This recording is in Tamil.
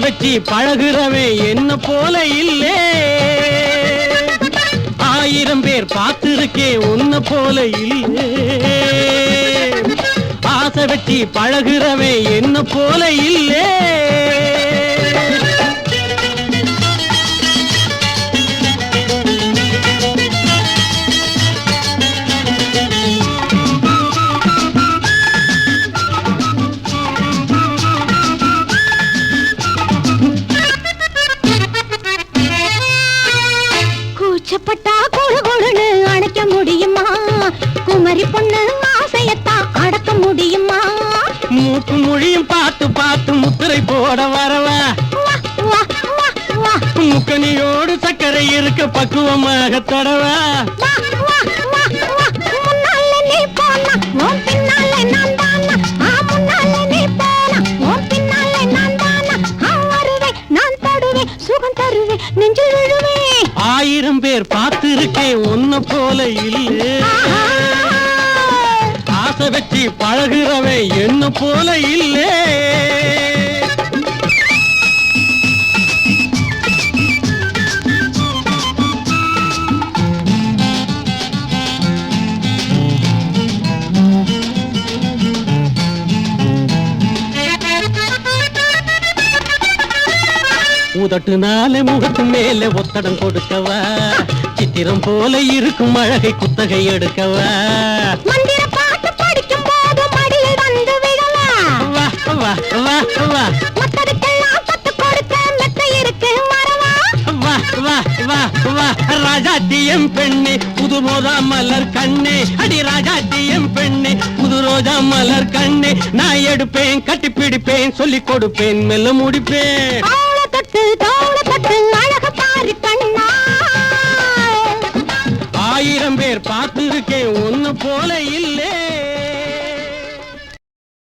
வச்சு பழகுறவன் என்ன போல இல்லே. ஆயிரம் பேர் பார்த்திருக்கேன் உன்ன போல இல்லே. ஆசை வச்சு பழகுறவன் என்ன போல இல்லே. குமரி பொண்ணு ஆசையத்தான் அடக்க முடியுமா? மூக்கு மொழியும் பார்த்து பார்த்து முத்திரை போட வரவா? முக்கனியோடு சர்க்கரை இருக்க பக்குவமாக தடவா. ஆயிரம் பேர் பார்த்திருக்கேன் உன்ன போல இல்லே. ஆஹா. வச்சு பழகுறவன் என்ன போல இல்லே உதட்டுனால முகத்து மேல ஒத்தடம் கொடுக்கவா சித்திரம் போல இருக்கும் அழகை குத்தகை எடுக்கவா வா வா வா. வா மத்ததுக்கெல்லாம் கத்து கொடுக்க மெத்த இருக்கு வரவா வா வா வா வா. ராஜாத்தியம் பெண்ணே புது ரோஜா மலர் கண்ணே. அடி ராஜாத்தியம் பெண்ணே புது ரோஜா மலர் கண்ணே. நான் எடுப்பேன் கட்டி பிடிப்பேன் சொல்லிக் கொடுப்பேன் மெல்ல முடிப்பேன். ஆள தொட்டு தோள தொட்டு அழக பாரு கண்ணா. ஆயிரம் பேர் பார்த்திருக்கேன் ஒன்னு போல இல்லே.